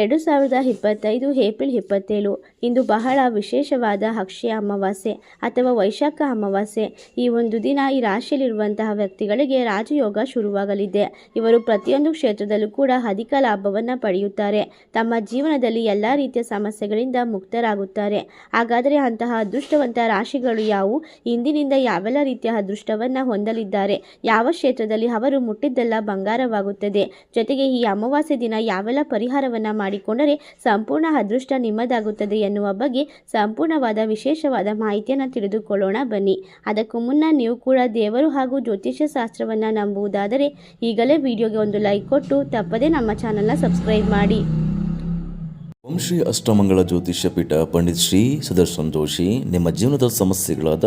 ಎರಡು ಸಾವಿರದ ಇಪ್ಪತ್ತೈದು ಏಪ್ರಿಲ್ ಇಪ್ಪತ್ತೇಳು, ಇಂದು ಬಹಳ ವಿಶೇಷವಾದ ಅಕ್ಷಯ ಅಮಾವಾಸ್ಯೆ ಅಥವಾ ವೈಶಾಖ ಅಮಾವಾಸ್ಯೆ. ಈ ಒಂದು ದಿನ ಈ ರಾಶಿಯಲ್ಲಿರುವಂತಹ ವ್ಯಕ್ತಿಗಳಿಗೆ ರಾಜಯೋಗ ಶುರುವಾಗಲಿದೆ. ಇವರು ಪ್ರತಿಯೊಂದು ಕ್ಷೇತ್ರದಲ್ಲೂ ಕೂಡ ಅಧಿಕ ಲಾಭವನ್ನು ಪಡೆಯುತ್ತಾರೆ. ತಮ್ಮ ಜೀವನದಲ್ಲಿ ಎಲ್ಲ ರೀತಿಯ ಸಮಸ್ಯೆಗಳಿಂದ ಮುಕ್ತರಾಗುತ್ತಾರೆ. ಹಾಗಾದರೆ ಅಂತಹ ಅದೃಷ್ಟವಂತ ರಾಶಿಗಳು ಯಾವುವು ಇಂದಿನಿಂದ ಯಾವೆಲ್ಲ ರೀತಿಯ ಅದೃಷ್ಟವನ್ನು ಹೊಂದಲಿದ್ದಾರೆ? ಯಾವ ಕ್ಷೇತ್ರದಲ್ಲಿ ಅವರು ಮುಟ್ಟಿದ್ದೆಲ್ಲ ಬಂಗಾರವಾಗುತ್ತದೆ? ಜೊತೆಗೆ ಈ ಅಮಾವಾಸ್ಯೆ ದಿನ ಯಾವೆಲ್ಲ ಪರಿಹಾರವನ್ನು ಮಾಡಿಕೊಂಡರೆ ಸಂಪೂರ್ಣ ಅದೃಷ್ಟ ನಿಮ್ಮದಾಗುತ್ತದೆ ಎನ್ನುವ ಬಗ್ಗೆ ಸಂಪೂರ್ಣವಾದ ವಿಶೇಷವಾದ ಮಾಹಿತಿಯನ್ನು ತಿಳಿದುಕೊಳ್ಳೋಣ ಬನ್ನಿ. ಅದಕ್ಕೂ ಮುನ್ನ ನೀವು ಕೂಡ ದೇವರು ಹಾಗೂ ಜ್ಯೋತಿಷ್ಯ ಶಾಸ್ತ್ರವನ್ನು ನಂಬುವುದಾದರೆ ಈಗಲೇ ವಿಡಿಯೋಗೆ ಒಂದು ಲೈಕ್ ಕೊಟ್ಟು ತಪ್ಪದೇ ನಮ್ಮ ಚಾನಲ್ನ ಸಬ್ಸ್ಕ್ರೈಬ್ ಮಾಡಿ. ಓಂ ಶ್ರೀ ಅಷ್ಟಮಂಗಳ ಜ್ಯೋತಿಷ್ಯ ಪೀಠ ಪಂಡಿತ್ ಶ್ರೀ ಸುದರ್ಶನ್ ಜೋಶಿ, ನಿಮ್ಮ ಜೀವನದ ಸಮಸ್ಯೆಗಳಾದ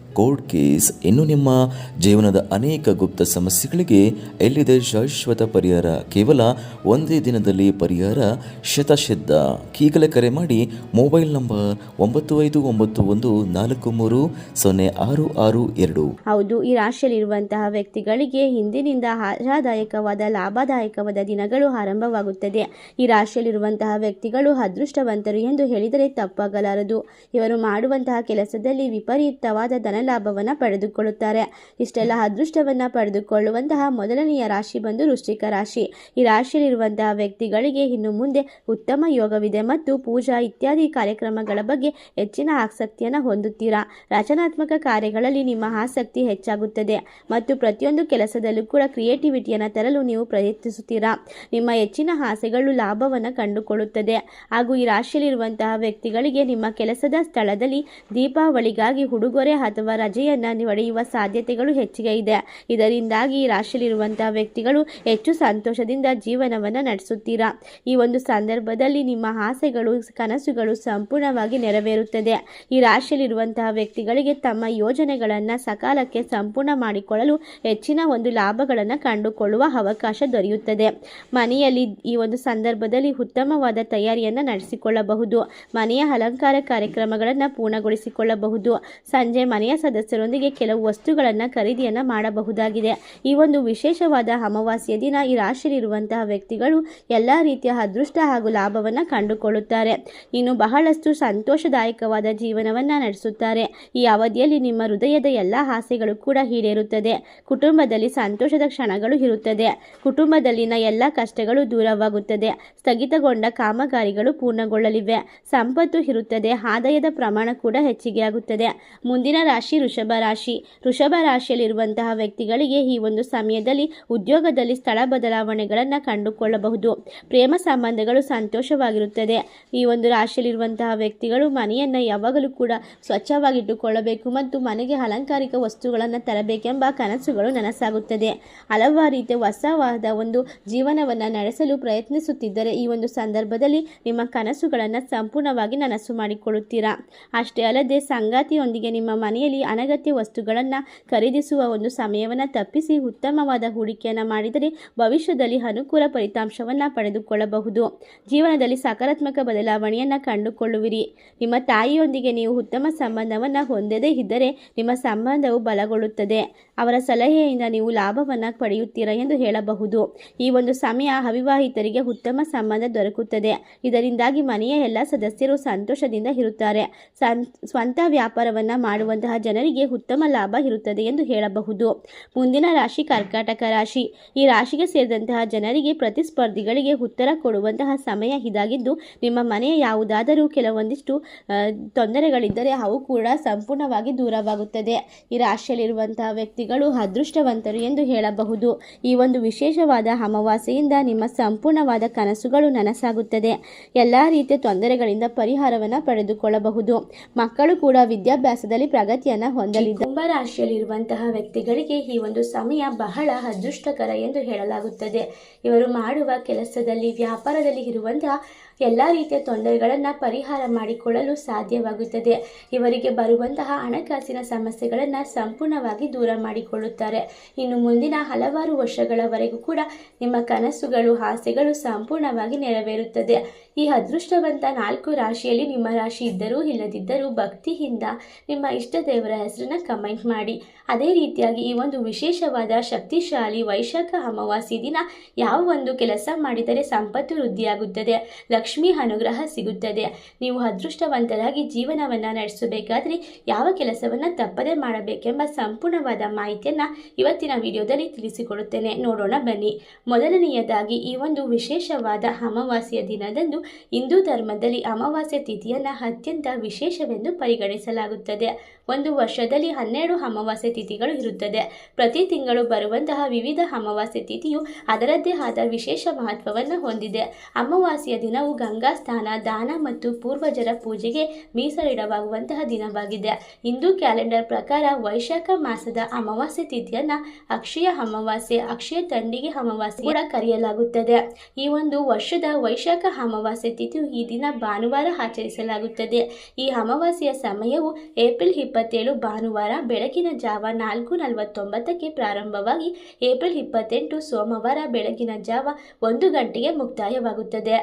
ಕೋರ್ಟ್ ಕೇಸ್ ಇನ್ನು ನಿಮ್ಮ ಜೀವನದ ಅನೇಕ ಗುಪ್ತ ಸಮಸ್ಯೆಗಳಿಗೆ ಎಲ್ಲಿದೆ ಶಾಶ್ವತ ಪರಿಹಾರ? ಕೇವಲ ಒಂದೇ ದಿನದಲ್ಲಿ ಪರಿಹಾರ? ಶತಸಿದ್ಧ ಈಗಲೇ ಕರೆ ಮಾಡಿ ಮೊಬೈಲ್ ನಂಬರ್ ಒಂಬತ್ತು ಐದು ಒಂಬತ್ತು ಒಂದು ನಾಲ್ಕು ಮೂರು ಸೊನ್ನೆ ಆರು ಆರು ಎರಡು. ಹೌದು, ಈ ರಾಶಿಯಲ್ಲಿರುವಂತಹ ವ್ಯಕ್ತಿಗಳಿಗೆ ಹಿಂದಿನಿಂದ ಆಶಾದಾಯಕವಾದ ಲಾಭದಾಯಕವಾದ ದಿನಗಳು ಆರಂಭವಾಗುತ್ತದೆ. ಈ ರಾಶಿಯಲ್ಲಿರುವಂತಹ ವ್ಯಕ್ತಿಗಳು ಅದೃಷ್ಟವಂತರು ಎಂದು ಹೇಳಿದರೆ ತಪ್ಪಾಗಲಾರದು. ಇವರು ಮಾಡುವಂತಹ ಕೆಲಸದಲ್ಲಿ ವಿಪರೀತವಾದ ಧನಲಾಭವನ್ನು ಪಡೆದುಕೊಳ್ಳುತ್ತಾರೆ. ಇಷ್ಟೆಲ್ಲ ಅದೃಷ್ಟವನ್ನು ಪಡೆದುಕೊಳ್ಳುವಂತಹ ಮೊದಲನೆಯ ರಾಶಿ ಬಂದು ವೃಶ್ಚಿಕ ರಾಶಿ. ಈ ರಾಶಿಯಲ್ಲಿರುವಂತಹ ವ್ಯಕ್ತಿಗಳಿಗೆ ಇನ್ನು ಮುಂದೆ ಉತ್ತಮ ಯೋಗವಿದೆ ಮತ್ತು ಪೂಜಾ ಇತ್ಯಾದಿ ಕಾರ್ಯಕ್ರಮಗಳ ಬಗ್ಗೆ ಹೆಚ್ಚಿನ ಆಸಕ್ತಿಯನ್ನು ಹೊಂದುತ್ತೀರಾ? ರಚನಾತ್ಮಕ ಕಾರ್ಯಗಳಲ್ಲಿ ನಿಮ್ಮ ಆಸಕ್ತಿ ಹೆಚ್ಚಾಗುತ್ತದೆ ಮತ್ತು ಪ್ರತಿಯೊಂದು ಕೆಲಸದಲ್ಲೂ ಕೂಡ ಕ್ರಿಯೇಟಿವಿಟಿಯನ್ನು ತರಲು ನೀವು ಪ್ರಯತ್ನಿಸುತ್ತೀರಾ? ನಿಮ್ಮ ಹೆಚ್ಚಿನ ಆಸೆಗಳು ಲಾಭವನ್ನು ಕಂಡುಕೊಳ್ಳುತ್ತದೆ. ಹಾಗೂ ಈ ರಾಶಿಯಲ್ಲಿರುವಂತಹ ವ್ಯಕ್ತಿಗಳಿಗೆ ನಿಮ್ಮ ಕೆಲಸದ ಸ್ಥಳದಲ್ಲಿ ದೀಪಾವಳಿಗಾಗಿ ಉಡುಗೊರೆ ಅಥವಾ ರಜೆಯನ್ನು ಪಡೆಯುವ ಸಾಧ್ಯತೆಗಳು ಹೆಚ್ಚಿಗೆ ಇದೆ. ಇದರಿಂದಾಗಿ ಈ ರಾಶಿಯಲ್ಲಿರುವಂತಹ ವ್ಯಕ್ತಿಗಳು ಹೆಚ್ಚು ಸಂತೋಷದಿಂದ ಜೀವನವನ್ನು ನಡೆಸುತ್ತೀರಾ? ಈ ಒಂದು ಸಂದರ್ಭದಲ್ಲಿ ನಿಮ್ಮ ಆಸೆಗಳು, ಕನಸುಗಳು ಸಂಪೂರ್ಣವಾಗಿ ನೆರವೇರುತ್ತದೆ. ಈ ರಾಶಿಯಲ್ಲಿರುವಂತಹ ವ್ಯಕ್ತಿಗಳಿಗೆ ತಮ್ಮ ಯೋಜನೆಗಳನ್ನು ಸಕಾಲಕ್ಕೆ ಸಂಪೂರ್ಣ ಮಾಡಿಕೊಳ್ಳಲು ಹೆಚ್ಚಿನ ಒಂದು ಲಾಭಗಳನ್ನು ಕಂಡುಕೊಳ್ಳುವ ಅವಕಾಶ ದೊರೆಯುತ್ತದೆ. ಮನೆಯಲ್ಲಿ ಈ ಒಂದು ಸಂದರ್ಭದಲ್ಲಿ ಉತ್ತಮವಾದ ತಯಾರಿಯನ್ನು ನಡೆಸಿಕೊಳ್ಳಬಹುದು. ಮನೆಯ ಅಲಂಕಾರ ಕಾರ್ಯಕ್ರಮಗಳನ್ನು ಪೂರ್ಣಗೊಳಿಸಿಕೊಳ್ಳಬಹುದು. ಸಂಜೆ ಮನೆಯ ಸದಸ್ಯರೊಂದಿಗೆ ಕೆಲವು ವಸ್ತುಗಳನ್ನು ಖರೀದಿಯನ್ನು ಮಾಡಬಹುದಾಗಿದೆ. ಈ ಒಂದು ವಿಶೇಷವಾದ ಅಮಾವಾಸ್ಯ ದಿನ ಈ ರಾಶಿಯಲ್ಲಿರುವಂತಹ ವ್ಯಕ್ತಿಗಳು ಎಲ್ಲ ರೀತಿಯ ಅದೃಷ್ಟ ಹಾಗೂ ಲಾಭವನ್ನು ಕಂಡುಕೊಳ್ಳುತ್ತಾರೆ. ಇನ್ನು ಬಹಳಷ್ಟು ಸಂತೋಷದಾಯಕವಾದ ಜೀವನವನ್ನು ನಡೆಸುತ್ತಾರೆ. ಈ ಅವಧಿಯಲ್ಲಿ ನಿಮ್ಮ ಹೃದಯದ ಎಲ್ಲ ಆಸೆಗಳು ಕೂಡ ಈಡೇರುತ್ತದೆ. ಕುಟುಂಬದಲ್ಲಿ ಸಂತೋಷದ ಕ್ಷಣಗಳು ಇರುತ್ತದೆ. ಕುಟುಂಬದಲ್ಲಿನ ಎಲ್ಲ ಕಷ್ಟಗಳು ದೂರವಾಗುತ್ತದೆ. ಸ್ಥಗಿತಗೊಂಡ ಕಾಮಗಾರಿಗಳು ಪೂರ್ಣಗೊಳ್ಳಲಿವೆ. ಸಂಪತ್ತು ಇರುತ್ತದೆ. ಆದಾಯದ ಪ್ರಮಾಣ ಕೂಡ ಹೆಚ್ಚಿಗೆ ಆಗುತ್ತದೆ. ಮುಂದಿನ ರಾಶಿ ವೃಷಭ ರಾಶಿ. ಋಷಭ ರಾಶಿಯಲ್ಲಿರುವಂತಹ ವ್ಯಕ್ತಿಗಳಿಗೆ ಈ ಒಂದು ಸಮಯದಲ್ಲಿ ಉದ್ಯೋಗದಲ್ಲಿ ಸ್ಥಳ ಬದಲಾವಣೆಗಳನ್ನು ಕಂಡುಕೊಳ್ಳಬಹುದು. ಪ್ರೇಮ ಸಂಬಂಧಗಳು ಸಂತೋಷವಾಗಿರುತ್ತದೆ. ಈ ಒಂದು ರಾಶಿಯಲ್ಲಿರುವಂತಹ ವ್ಯಕ್ತಿಗಳು ಮನೆಯನ್ನು ಯಾವಾಗಲೂ ಕೂಡ ಸ್ವಚ್ಛವಾಗಿಟ್ಟುಕೊಳ್ಳಬೇಕು ಮತ್ತು ಮನೆಗೆ ಅಲಂಕಾರಿಕ ವಸ್ತುಗಳನ್ನು ತರಬೇಕೆಂಬ ಕನಸುಗಳು ನನಸಾಗುತ್ತದೆ. ಹಲವಾರು ರೀತಿಯ ಹೊಸವಾದ ಒಂದು ಜೀವನವನ್ನು ನಡೆಸಲು ಪ್ರಯತ್ನಿಸುತ್ತಿದ್ದರೆ ಈ ಒಂದು ಸಂದರ್ಭದಲ್ಲಿ ನಿಮ್ಮ ಕನಸುಗಳನ್ನು ಸಂಪೂರ್ಣವಾಗಿ ನನಸು ಮಾಡಿಕೊಳ್ಳುತ್ತೀರಾ? ಅಷ್ಟೇ ಅಲ್ಲದೆ ಸಂಗಾತಿಯೊಂದಿಗೆ ನಿಮ್ಮ ಮನೆಯಲ್ಲಿ ಅನಗತ್ಯ ವಸ್ತುಗಳನ್ನು ಖರೀದಿಸುವ ಒಂದು ಸಮಯವನ್ನು ತಪ್ಪಿಸಿ ಉತ್ತಮವಾದ ಹೂಡಿಕೆಯನ್ನು ಮಾಡಿದರೆ ಭವಿಷ್ಯದಲ್ಲಿ ಅನುಕೂಲ ಫಲಿತಾಂಶವನ್ನು ಪಡೆದುಕೊಳ್ಳಬಹುದು. ಜೀವನದಲ್ಲಿ ಸಕಾರಾತ್ಮಕ ಬದಲಾವಣೆಯನ್ನು ಕಂಡುಕೊಳ್ಳುವಿರಿ. ನಿಮ್ಮ ತಾಯಿಯೊಂದಿಗೆ ನೀವು ಉತ್ತಮ ಸಂಬಂಧವನ್ನು ಹೊಂದದೇ ಇದ್ದರೆ ನಿಮ್ಮ ಸಂಬಂಧವು ಬಲಗೊಳ್ಳುತ್ತದೆ. ಅವರ ಸಲಹೆಯಿಂದ ನೀವು ಲಾಭವನ್ನು ಪಡೆಯುತ್ತೀರಾ ಎಂದು ಹೇಳಬಹುದು. ಈ ಒಂದು ಸಮಯ ಅವಿವಾಹಿತರಿಗೆ ಉತ್ತಮ ಸಂಬಂಧ ದೊರಕುತ್ತದೆ. ಇದರಿಂದಾಗಿ ಮನೆಯ ಎಲ್ಲ ಸದಸ್ಯರು ಸಂತೋಷದಿಂದ ಇರುತ್ತಾರೆ. ಸ್ವಂತ ವ್ಯಾಪಾರವನ್ನು ಮಾಡುವಂತಹ ಜನರಿಗೆ ಉತ್ತಮ ಲಾಭ ಇರುತ್ತದೆ ಎಂದು ಹೇಳಬಹುದು. ಮುಂದಿನ ರಾಶಿ ಕರ್ಕಾಟಕ ರಾಶಿ. ಈ ರಾಶಿಗೆ ಸೇರಿದಂತಹ ಜನರಿಗೆ ಪ್ರತಿಸ್ಪರ್ಧಿಗಳಿಗೆ ಉತ್ತರ ಕೊಡುವಂತಹ ಸಮಯ ಇದಾಗಿದ್ದು, ನಿಮ್ಮ ಮನೆಯ ಯಾವುದಾದರೂ ಕೆಲವೊಂದಿಷ್ಟು ತೊಂದರೆಗಳಿದ್ದರೆ ಅವು ಕೂಡ ಸಂಪೂರ್ಣವಾಗಿ ದೂರವಾಗುತ್ತದೆ. ಈ ರಾಶಿಯಲ್ಲಿರುವಂತಹ ವ್ಯಕ್ತಿಗಳು ಅದೃಷ್ಟವಂತರು ಎಂದು ಹೇಳಬಹುದು. ಈ ಒಂದು ವಿಶೇಷವಾದ ಅಮಾವಾಸ್ಯೆಯಿಂದ ನಿಮ್ಮ ಸಂಪೂರ್ಣವಾದ ಕನಸುಗಳು ನನಸಾಗುತ್ತದೆ. ಎಲ್ಲ ರೀತಿಯ ತೊಂದರೆಗಳಿಂದ ಪರಿಹಾರವನ್ನು ಪಡೆದುಕೊಳ್ಳಬಹುದು. ಮಕ್ಕಳು ಕೂಡ ವಿದ್ಯಾಭ್ಯಾಸದಲ್ಲಿ ಪ್ರಗತಿಯನ್ನು ಹೊಂದಲಿದ್ದ. ಕುಂಭ ರಾಶಿಯಲ್ಲಿರುವಂತಹ ವ್ಯಕ್ತಿಗಳಿಗೆ ಈ ಒಂದು ಸಮಯ ಬಹಳ ಅದೃಷ್ಟಕರ ಎಂದು ಹೇಳಲಾಗುತ್ತದೆ. ಇವರು ಮಾಡುವ ಕೆಲಸದಲ್ಲಿ, ವ್ಯಾಪಾರದಲ್ಲಿ ಇರುವಂತಹ ಎಲ್ಲ ರೀತಿಯ ತೊಂದರೆಗಳನ್ನು ಪರಿಹಾರ ಮಾಡಿಕೊಳ್ಳಲು ಸಾಧ್ಯವಾಗುತ್ತದೆ. ಇವರಿಗೆ ಬರುವಂತಹ ಹಣಕಾಸಿನ ಸಮಸ್ಯೆಗಳನ್ನು ಸಂಪೂರ್ಣವಾಗಿ ದೂರ ಮಾಡಿಕೊಳ್ಳುತ್ತಾರೆ. ಇನ್ನು ಮುಂದಿನ ಹಲವಾರು ವರ್ಷಗಳವರೆಗೂ ಕೂಡ ನಿಮ್ಮ ಕನಸುಗಳು, ಆಸೆಗಳು ಸಂಪೂರ್ಣವಾಗಿ ನೆರವೇರುತ್ತದೆ. ಈ ಅದೃಷ್ಟವಂತ ನಾಲ್ಕು ರಾಶಿಯಲ್ಲಿ ನಿಮ್ಮ ರಾಶಿ ಇದ್ದರೂ ಇಲ್ಲದಿದ್ದರೂ ಭಕ್ತಿಯಿಂದ ನಿಮ್ಮ ಇಷ್ಟ ದೇವರ ಹೆಸರನ್ನು ಕಮೆಂಟ್ ಮಾಡಿ. ಅದೇ ರೀತಿಯಾಗಿ ಈ ಒಂದು ವಿಶೇಷವಾದ ಶಕ್ತಿಶಾಲಿ ವೈಶಾಖ ಅಮಾವಾಸ್ಯೆ ದಿನ ಯಾವ ಒಂದು ಕೆಲಸ ಮಾಡಿದರೆ ಸಂಪತ್ತು ವೃದ್ಧಿಯಾಗುತ್ತದೆ. ಲಕ್ಷ್ಮಿ ಅನುಗ್ರಹ ಸಿಗುತ್ತದೆ. ನೀವು ಅದೃಷ್ಟವಂತರಾಗಿ ಜೀವನವನ್ನು ನಡೆಸಬೇಕಾದ್ರೆ ಯಾವ ಕೆಲಸವನ್ನು ತಪ್ಪದೇ ಮಾಡಬೇಕೆಂಬ ಸಂಪೂರ್ಣವಾದ ಮಾಹಿತಿಯನ್ನು ಇವತ್ತಿನ ವಿಡಿಯೋದಲ್ಲಿ ತಿಳಿಸಿಕೊಡುತ್ತೇನೆ. ನೋಡೋಣ ಬನ್ನಿ. ಮೊದಲನೆಯದಾಗಿ, ಈ ಒಂದು ವಿಶೇಷವಾದ ಅಮಾವಾಸ್ಯ ದಿನದಂದು ಹಿಂದೂ ಧರ್ಮದಲ್ಲಿ ಅಮಾವಾಸ್ಯೆ ತಿಥಿಯನ್ನು ಅತ್ಯಂತ ವಿಶೇಷವೆಂದು ಪರಿಗಣಿಸಲಾಗುತ್ತದೆ. ಒಂದು ವರ್ಷದಲ್ಲಿ ಹನ್ನೆರಡು ಅಮಾವಾಸ್ಯ ತಿಥಿಗಳು ಇರುತ್ತದೆ. ಪ್ರತಿ ತಿಂಗಳು ಬರುವಂತಹ ವಿವಿಧ ಅಮಾವಾಸ್ಯ ತಿಥಿಯು ಅದರದ್ದೇ ಆದ ವಿಶೇಷ ಮಹತ್ವವನ್ನು ಹೊಂದಿದೆ. ಅಮಾವಾಸ್ಯೆಯ ದಿನವು ಗಂಗಾ ಸ್ನಾನ ದಾನ ಮತ್ತು ಪೂರ್ವಜರ ಪೂಜೆಗೆ ಮೀಸಲಿಡವಾಗುವಂತಹ ದಿನವಾಗಿದೆ. ಹಿಂದೂ ಕ್ಯಾಲೆಂಡರ್ ಪ್ರಕಾರ ವೈಶಾಖ ಮಾಸದ ಅಮಾವಾಸ್ಯೆ ತಿಥಿಯನ್ನು ಅಕ್ಷಯ ಅಮಾವಾಸ್ಯೆ, ಅಕ್ಷಯ ತಂಡಿಗೆ ಅಮಾವಾಸ್ಯೆ ಕೂಡ ಕರೆಯಲಾಗುತ್ತದೆ. ಈ ಒಂದು ವರ್ಷದ ವೈಶಾಖ ಅಮಾವಾಸ್ಯೆ ತಿಥಿಯು ಈ ದಿನ ಭಾನುವಾರ ಆಚರಿಸಲಾಗುತ್ತದೆ. ಈ ಅಮಾವಾಸ್ಯೆಯ ಸಮಯವು ಏಪ್ರಿಲ್ ಇಪ್ಪತ್ತೇಳು ಭಾನುವಾರ ಬೆಳಗಿನ ಜಾವ ನಾಲ್ಕು ನಲವತ್ತೊಂಬತ್ತಕ್ಕೆ ಪ್ರಾರಂಭವಾಗಿ ಏಪ್ರಿಲ್ ಇಪ್ಪತ್ತೆಂಟು ಸೋಮವಾರ ಬೆಳಗಿನ ಜಾವ ಒಂದು ಗಂಟೆಗೆ ಮುಕ್ತಾಯವಾಗುತ್ತದೆ.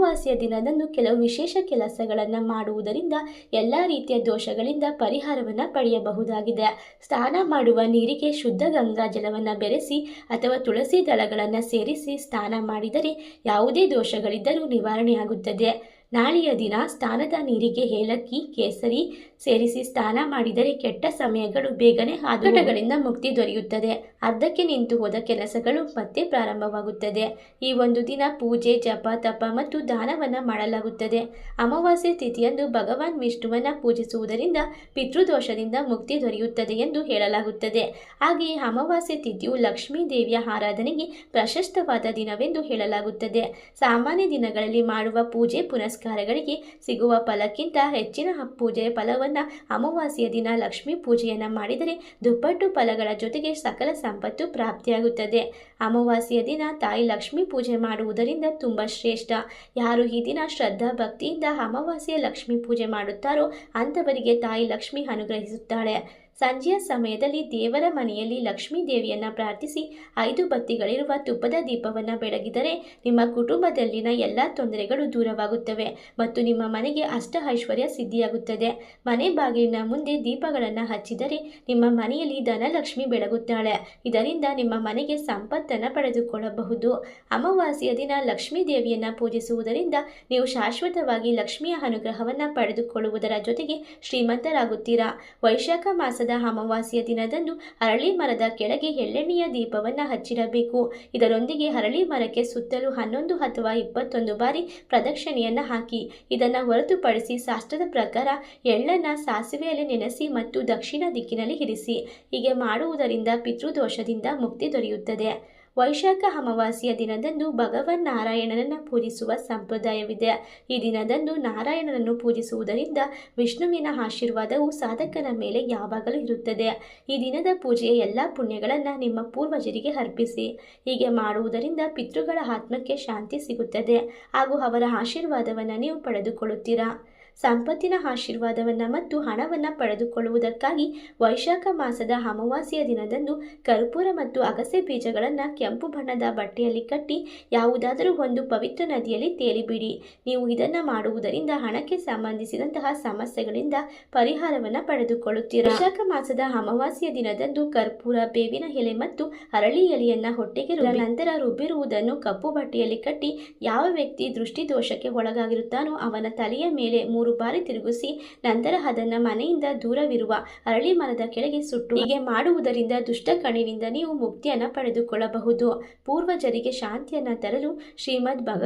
ಅಮಾವಾಸ್ಯೆಯ ದಿನದಂದು ಕೆಲವು ವಿಶೇಷ ಕೆಲಸಗಳನ್ನು ಮಾಡುವುದರಿಂದ ಎಲ್ಲ ರೀತಿಯ ದೋಷಗಳಿಂದ ಪರಿಹಾರವನ್ನು ಪಡೆಯಬಹುದಾಗಿದೆ. ಸ್ನಾನ ಮಾಡುವ ನೀರಿಗೆ ಶುದ್ಧ ಗಂಗಾ ಜಲವನ್ನು ಬೆರೆಸಿ ಅಥವಾ ತುಳಸಿ ದಳಗಳನ್ನು ಸೇರಿಸಿ ಸ್ನಾನ ಮಾಡಿದರೆ ಯಾವುದೇ ದೋಷಗಳಿದ್ದರೂ ನಿವಾರಣೆಯಾಗುತ್ತದೆ. ನಾಳೆಯ ದಿನ ಸ್ನಾನದ ನೀರಿಗೆ ಏಲಕ್ಕಿ, ಕೇಸರಿ ಸೇರಿಸಿ ಸ್ನಾನ ಮಾಡಿದರೆ ಕೆಟ್ಟ ಸಮಯಗಳು ಬೇಗನೆ ಆದುಟಗಳಿಂದ ಮುಕ್ತಿ ದೊರೆಯುತ್ತದೆ. ಅರ್ಧಕ್ಕೆ ನಿಂತು ಹೋದ ಕೆಲಸಗಳು ಮತ್ತೆ ಪ್ರಾರಂಭವಾಗುತ್ತದೆ. ಈ ಒಂದು ದಿನ ಪೂಜೆ, ಜಪ, ತಪ ಮತ್ತು ದಾನವನ್ನು ಮಾಡಲಾಗುತ್ತದೆ. ಅಮಾವಾಸ್ಯೆ ತಿಥಿಯಂದು ಭಗವಾನ್ ವಿಷ್ಣುವನ್ನ ಪೂಜಿಸುವುದರಿಂದ ಪಿತೃದೋಷದಿಂದ ಮುಕ್ತಿ ದೊರೆಯುತ್ತದೆ ಎಂದು ಹೇಳಲಾಗುತ್ತದೆ. ಹಾಗೆಯೇ ಅಮಾವಾಸ್ಯೆ ತಿಥಿಯು ಲಕ್ಷ್ಮೀ ದೇವಿಯ ಆರಾಧನೆಗೆ ಪ್ರಶಸ್ತವಾದ ದಿನವೆಂದು ಹೇಳಲಾಗುತ್ತದೆ. ಸಾಮಾನ್ಯ ದಿನಗಳಲ್ಲಿ ಮಾಡುವ ಪೂಜೆ ಪುನಸ್ಕಾರಗಳಿಗೆ ಸಿಗುವ ಫಲಕ್ಕಿಂತ ಹೆಚ್ಚಿನ ಪೂಜೆಯ ಫಲವನ್ನು ಅಮಾವಾಸ್ಯೆಯ ದಿನ ಲಕ್ಷ್ಮೀ ಪೂಜೆಯನ್ನು ಮಾಡಿದರೆ ದುಪ್ಪಟ್ಟು ಫಲಗಳ ಜೊತೆಗೆ ಸಕಲ ಸಂಪತ್ತು ಪ್ರಾಪ್ತಿಯಾಗುತ್ತದೆ. ಅಮಾವಾಸ್ಯೆಯ ದಿನ ತಾಯಿ ಲಕ್ಷ್ಮೀ ಪೂಜೆ ಮಾಡುವುದರಿಂದ ತುಂಬ ಶ್ರೇಷ್ಠ. ಯಾರು ಈ ದಿನ ಶ್ರದ್ಧಾ ಭಕ್ತಿಯಿಂದ ಅಮಾವಾಸ್ಯೆಯ ಲಕ್ಷ್ಮೀ ಪೂಜೆ ಮಾಡುತ್ತಾರೋ ಅಂಥವರಿಗೆ ತಾಯಿ ಲಕ್ಷ್ಮಿ ಅನುಗ್ರಹಿಸುತ್ತಾಳೆ. ಸಂಜೆಯ ಸಮಯದಲ್ಲಿ ದೇವರ ಮನೆಯಲ್ಲಿ ಲಕ್ಷ್ಮೀ ದೇವಿಯನ್ನು ಪ್ರಾರ್ಥಿಸಿ ಐದು ಬತ್ತಿಗಳಿರುವ ತುಪ್ಪದ ದೀಪವನ್ನು ಬೆಳಗಿದರೆ ನಿಮ್ಮ ಕುಟುಂಬದಲ್ಲಿನ ಎಲ್ಲ ತೊಂದರೆಗಳು ದೂರವಾಗುತ್ತವೆ ಮತ್ತು ನಿಮ್ಮ ಮನೆಗೆ ಅಷ್ಟ ಐಶ್ವರ್ಯ ಸಿದ್ಧಿಯಾಗುತ್ತದೆ. ಮನೆ ಬಾಗಿಲಿನ ಮುಂದೆ ದೀಪಗಳನ್ನು ಹಚ್ಚಿದರೆ ನಿಮ್ಮ ಮನೆಯಲ್ಲಿ ಧನಲಕ್ಷ್ಮಿ ಬೆಳಗುತ್ತಾಳೆ. ಇದರಿಂದ ನಿಮ್ಮ ಮನೆಗೆ ಸಂಪತ್ತನ್ನು ಪಡೆದುಕೊಳ್ಳಬಹುದು. ಅಮಾವಾಸ್ಯೆಯ ದಿನ ಲಕ್ಷ್ಮೀ ದೇವಿಯನ್ನು ಪೂಜಿಸುವುದರಿಂದ ನೀವು ಶಾಶ್ವತವಾಗಿ ಲಕ್ಷ್ಮಿಯ ಅನುಗ್ರಹವನ್ನು ಪಡೆದುಕೊಳ್ಳುವುದರ ಜೊತೆಗೆ ಶ್ರೀಮಂತರಾಗುತ್ತೀರಾ. ವೈಶಾಖ ಮಾಸದ ಅಮಾವಾಸ್ಯೆಯ ದಿನದಂದು ಅರಳಿ ಮರದ ಕೆಳಗೆ ಎಳ್ಳೆಣ್ಣೆಯ ದೀಪವನ್ನು ಹಚ್ಚಿರಬೇಕು ಇದರೊಂದಿಗೆ ಅರಳಿ ಮರಕ್ಕೆ ಸುತ್ತಲೂ ಹನ್ನೊಂದು ಅಥವಾ ಇಪ್ಪತ್ತೊಂದು ಬಾರಿ ಪ್ರದಕ್ಷಿಣೆಯನ್ನು ಹಾಕಿ, ಇದನ್ನು ಹೊರತುಪಡಿಸಿ ಶಾಸ್ತ್ರದ ಪ್ರಕಾರ ಎಳ್ಳನ್ನು ಸಾಸಿವೆಯಲ್ಲಿ ನೆನೆಸಿ ಮತ್ತು ದಕ್ಷಿಣ ದಿಕ್ಕಿನಲ್ಲಿ ಇರಿಸಿ, ಹೀಗೆ ಮಾಡುವುದರಿಂದ ಪಿತೃದೋಷದಿಂದ ಮುಕ್ತಿ ದೊರೆಯುತ್ತದೆ. ವೈಶಾಖ ಅಮಾವಾಸ್ಯ ದಿನದಂದು ಭಗವನ್ ನಾರಾಯಣನನ್ನು ಪೂಜಿಸುವ ಸಂಪ್ರದಾಯವಿದೆ. ಈ ದಿನದಂದು ನಾರಾಯಣನನ್ನು ಪೂಜಿಸುವುದರಿಂದ ವಿಷ್ಣುವಿನ ಆಶೀರ್ವಾದವು ಸಾಧಕನ ಮೇಲೆ ಯಾವಾಗಲೂ ಇರುತ್ತದೆ. ಈ ದಿನದ ಪೂಜೆಯ ಎಲ್ಲ ಪುಣ್ಯಗಳನ್ನು ನಿಮ್ಮ ಪೂರ್ವಜರಿಗೆ ಅರ್ಪಿಸಿ. ಹೀಗೆ ಮಾಡುವುದರಿಂದ ಪಿತೃಗಳ ಆತ್ಮಕ್ಕೆ ಶಾಂತಿ ಸಿಗುತ್ತದೆ. ಹಾಗೂ ಅವರ ಆಶೀರ್ವಾದವನ್ನು ನೀವು ಪಡೆದುಕೊಳ್ಳುತ್ತೀರಾ? ಸಂಪತ್ತಿನ ಆಶೀರ್ವಾದವನ್ನು ಮತ್ತು ಹಣವನ್ನು ಪಡೆದುಕೊಳ್ಳುವುದಕ್ಕಾಗಿ ವೈಶಾಖ ಮಾಸದ ಅಮಾವಾಸ್ಯೆಯ ದಿನದಂದು ಕರ್ಪೂರ ಮತ್ತು ಅಗಸೆ ಬೀಜಗಳನ್ನು ಕೆಂಪು ಬಣ್ಣದ ಬಟ್ಟೆಯಲ್ಲಿ ಕಟ್ಟಿ ಯಾವುದಾದರೂ ಒಂದು ಪವಿತ್ರ ನದಿಯಲ್ಲಿ ತೇಲಿಬಿಡಿ. ನೀವು ಇದನ್ನು ಮಾಡುವುದರಿಂದ ಹಣಕ್ಕೆ ಸಂಬಂಧಿಸಿದಂತಹ ಸಮಸ್ಯೆಗಳಿಂದ ಪರಿಹಾರವನ್ನು ಪಡೆದುಕೊಳ್ಳುತ್ತೀರಾ? ವೈಶಾಖ ಮಾಸದ ಅಮಾವಾಸ್ಯೆಯ ದಿನದಂದು ಕರ್ಪೂರ, ಬೇವಿನ ಎಲೆ ಮತ್ತು ಅರಳಿ ಎಲೆಯನ್ನು ಹೊಟ್ಟೆಗೆ ನಂತರ ರುಬ್ಬಿರುವುದನ್ನು ಕಪ್ಪು ಬಟ್ಟೆಯಲ್ಲಿ ಕಟ್ಟಿ ಯಾವ ವ್ಯಕ್ತಿ ದೃಷ್ಟಿದೋಷಕ್ಕೆ ಒಳಗಾಗಿರುತ್ತಾನೋ ಅವನ ತಲೆಯ ಮೇಲೆ ಮೂರು ಬಾರಿ ತಿರುಗಿಸಿ ನಂತರ ಅದನ್ನು ಮನೆಯಿಂದ ದೂರವಿರುವ ಅರಳಿ ಮರದ ಕೆಳಗೆ ಸುಟ್ಟು ಹೀಗೆ ಮಾಡುವುದರಿಂದ ದುಷ್ಟ ಕಣಿವಿಂದ ನೀವು ಮುಕ್ತಿಯನ್ನು ಪಡೆದುಕೊಳ್ಳಬಹುದು. ಪೂರ್ವಜರಿಗೆ ಶಾಂತಿಯನ್ನು ತರಲು ಶ್ರೀಮದ್ ಭಗ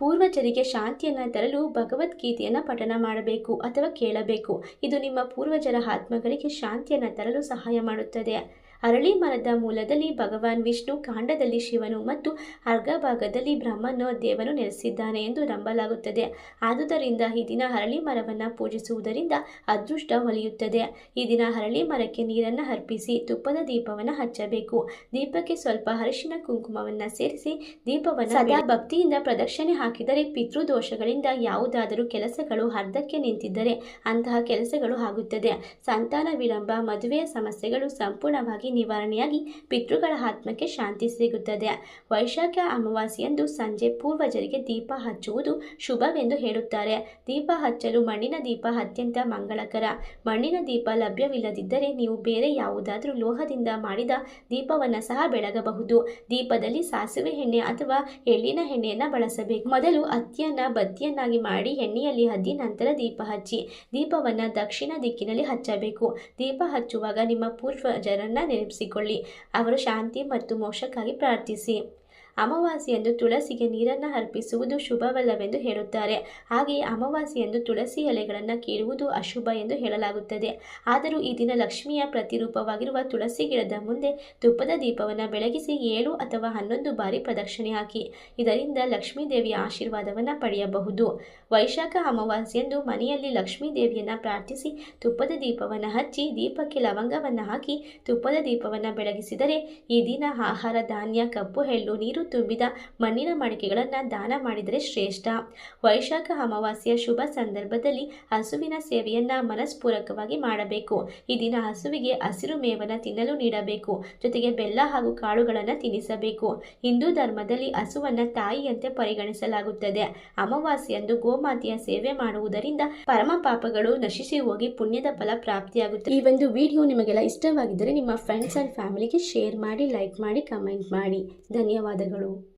ಪೂರ್ವಜರಿಗೆ ಶಾಂತಿಯನ್ನು ತರಲು ಭಗವದ್ಗೀತೆಯನ್ನು ಪಠನ ಮಾಡಬೇಕು ಅಥವಾ ಕೇಳಬೇಕು. ಇದು ನಿಮ್ಮ ಪೂರ್ವಜರ ಆತ್ಮಗಳಿಗೆ ಶಾಂತಿಯನ್ನು ತರಲು ಸಹಾಯ ಮಾಡುತ್ತದೆ. ಅರಳಿ ಮರದ ಮೂಲದಲ್ಲಿ ಭಗವಾನ್ ವಿಷ್ಣು ಕಾಂಡದಲ್ಲಿ ಶಿವನು ಮತ್ತು ಅರ್ಘ ಭಾಗದಲ್ಲಿ ಬ್ರಹ್ಮನು ದೇವನು ನೆಲೆಸಿದ್ದಾನೆ ಎಂದು ನಂಬಲಾಗುತ್ತದೆ. ಆದುದರಿಂದ ಈ ದಿನ ಅರಳಿ ಮರವನ್ನು ಪೂಜಿಸುವುದರಿಂದ ಅದೃಷ್ಟ ಹೊಲಿಯುತ್ತದೆ ಈ ದಿನ ಹರಳಿ ಮರಕ್ಕೆ ನೀರನ್ನು ಅರ್ಪಿಸಿ ತುಪ್ಪದ ದೀಪವನ್ನು ಹಚ್ಚಬೇಕು. ದೀಪಕ್ಕೆ ಸ್ವಲ್ಪ ಅರಿಶಿನ ಕುಂಕುಮವನ್ನು ಸೇರಿಸಿ ದೀಪವನ್ನು ಸದಾ ಭಕ್ತಿಯಿಂದ ಪ್ರದಕ್ಷಿಣೆ ಹಾಕಿದರೆ ಪಿತೃದೋಷಗಳಿಂದ ಯಾವುದಾದರೂ ಕೆಲಸಗಳು ಅರ್ಧಕ್ಕೆ ನಿಂತಿದ್ದರೆ ಅಂತಹ ಕೆಲಸಗಳು ಆಗುತ್ತದೆ. ಸಂತಾನ ವಿಳಂಬ ಮದುವೆಯ ಸಮಸ್ಯೆಗಳು ಸಂಪೂರ್ಣವಾಗಿ ನಿವಾರಣೆಯಾಗಿ ಪಿತೃಗಳ ಆತ್ಮಕ್ಕೆ ಶಾಂತಿ ಸಿಗುತ್ತದೆ. ವೈಶಾಖ ಅಮಾವಾಸ್ಯೆಯಂದು ಸಂಜೆ ಪೂರ್ವಜರಿಗೆ ದೀಪ ಹಚ್ಚುವುದು ಶುಭವೆಂದು ಹೇಳುತ್ತಾರೆ. ದೀಪ ಹಚ್ಚಲು ಮಣ್ಣಿನ ದೀಪ ಅತ್ಯಂತ ಮಂಗಳಕರ. ಮಣ್ಣಿನ ದೀಪ ಲಭ್ಯವಿಲ್ಲದಿದ್ದರೆ ನೀವು ಬೇರೆ ಯಾವುದಾದರೂ ಲೋಹದಿಂದ ಮಾಡಿದ ದೀಪವನ್ನು ಸಹ ಬೆಳಗಬಹುದು. ದೀಪದಲ್ಲಿ ಸಾಸಿವೆ ಎಣ್ಣೆ ಅಥವಾ ಎಳ್ಳಿನ ಎಣ್ಣೆಯನ್ನು ಬಳಸಬೇಕು. ಮೊದಲು ಅತ್ತಿಯನ್ನ ಬತ್ತಿಯನ್ನಾಗಿ ಮಾಡಿ ಎಣ್ಣೆಯಲ್ಲಿ ಹದ್ದಿ ನಂತರ ದೀಪ ಹಚ್ಚಿ, ದೀಪವನ್ನು ದಕ್ಷಿಣ ದಿಕ್ಕಿನಲ್ಲಿ ಹಚ್ಚಬೇಕು. ದೀಪ ಹಚ್ಚುವಾಗ ನಿಮ್ಮ ಪೂರ್ವಜರನ್ನ ನೆನಪಿಸಿಕೊಳ್ಳಿ. ಅವರು ಶಾಂತಿ ಮತ್ತು ಮೋಕ್ಷಕ್ಕಾಗಿ ಪ್ರಾರ್ಥಿಸಿ. ಅಮಾವಾಸ್ಯೆಯಂದು ತುಳಸಿಗೆ ನೀರನ್ನು ಅರ್ಪಿಸುವುದು ಶುಭವಲ್ಲವೆಂದು ಹೇಳುತ್ತಾರೆ. ಹಾಗೆಯೇ ಅಮಾವಾಸ್ಯೆಯಂದು ತುಳಸಿ ಎಲೆಗಳನ್ನು ಕೀಳುವುದು ಅಶುಭ ಎಂದು ಹೇಳಲಾಗುತ್ತದೆ. ಆದರೂ ಈ ದಿನ ಲಕ್ಷ್ಮಿಯ ಪ್ರತಿರೂಪವಾಗಿರುವ ತುಳಸಿ ಗಿಡದ ಮುಂದೆ ತುಪ್ಪದ ದೀಪವನ್ನು ಬೆಳಗಿಸಿ ಏಳು ಅಥವಾ ಹನ್ನೊಂದು ಬಾರಿ ಪ್ರದಕ್ಷಿಣೆ ಹಾಕಿ, ಇದರಿಂದ ಲಕ್ಷ್ಮೀ ದೇವಿಯ ಆಶೀರ್ವಾದವನ್ನು ಪಡೆಯಬಹುದು. ವೈಶಾಖ ಅಮಾವಾಸ್ಯೆಯಂದು ಮನೆಯಲ್ಲಿ ಲಕ್ಷ್ಮೀ ದೇವಿಯನ್ನು ಪ್ರಾರ್ಥಿಸಿ ತುಪ್ಪದ ದೀಪವನ್ನು ಹಚ್ಚಿ, ದೀಪಕ್ಕೆ ಲವಂಗವನ್ನು ಹಾಕಿ ತುಪ್ಪದ ದೀಪವನ್ನು ಬೆಳಗಿಸಿದರೆ ಈ ದಿನ ಆಹಾರ, ಧಾನ್ಯ, ಕಪ್ಪು, ಎಳ್ಳು, ನೀರು ತುಂಬಿದ ಮಣ್ಣಿನ ಮಡಿಕೆಗಳನ್ನು ದಾನ ಮಾಡಿದರೆ ಶ್ರೇಷ್ಠ. ವೈಶಾಖ ಅಮಾವಾಸ್ಯೆಯ ಶುಭ ಸಂದರ್ಭದಲ್ಲಿ ಹಸುವಿನ ಸೇವೆಯನ್ನ ಮನಸ್ಪೂರಕವಾಗಿ ಮಾಡಬೇಕು. ಈ ದಿನ ಹಸುವಿಗೆ ಹಸಿರು ಮೇವನ್ನು ತಿನ್ನಲು ನೀಡಬೇಕು. ಜೊತೆಗೆ ಬೆಲ್ಲ ಹಾಗೂ ಕಾಳುಗಳನ್ನು ತಿನ್ನಿಸಬೇಕು ಹಿಂದೂ ಧರ್ಮದಲ್ಲಿ ಹಸುವನ್ನ ತಾಯಿಯಂತೆ ಪರಿಗಣಿಸಲಾಗುತ್ತದೆ. ಅಮಾವಾಸ್ಯೆಯಂದು ಗೋಮಾತೆಯ ಸೇವೆ ಮಾಡುವುದರಿಂದ ಪರಮ ಪಾಪಗಳು ನಶಿಸಿ ಹೋಗಿ ಪುಣ್ಯದ ಫಲ ಪ್ರಾಪ್ತಿಯಾಗುತ್ತದೆ. ಈ ಒಂದು ವಿಡಿಯೋ ನಿಮಗೆಲ್ಲ ಇಷ್ಟವಾಗಿದ್ದರೆ ನಿಮ್ಮ ಫ್ರೆಂಡ್ಸ್ ಆ್ಯಂಡ್ ಫ್ಯಾಮಿಲಿಗೆ ಶೇರ್ ಮಾಡಿ ಲೈಕ್ ಮಾಡಿ ಕಮೆಂಟ್ ಮಾಡಿ. ಧನ್ಯವಾದಗಳು. ಗಳು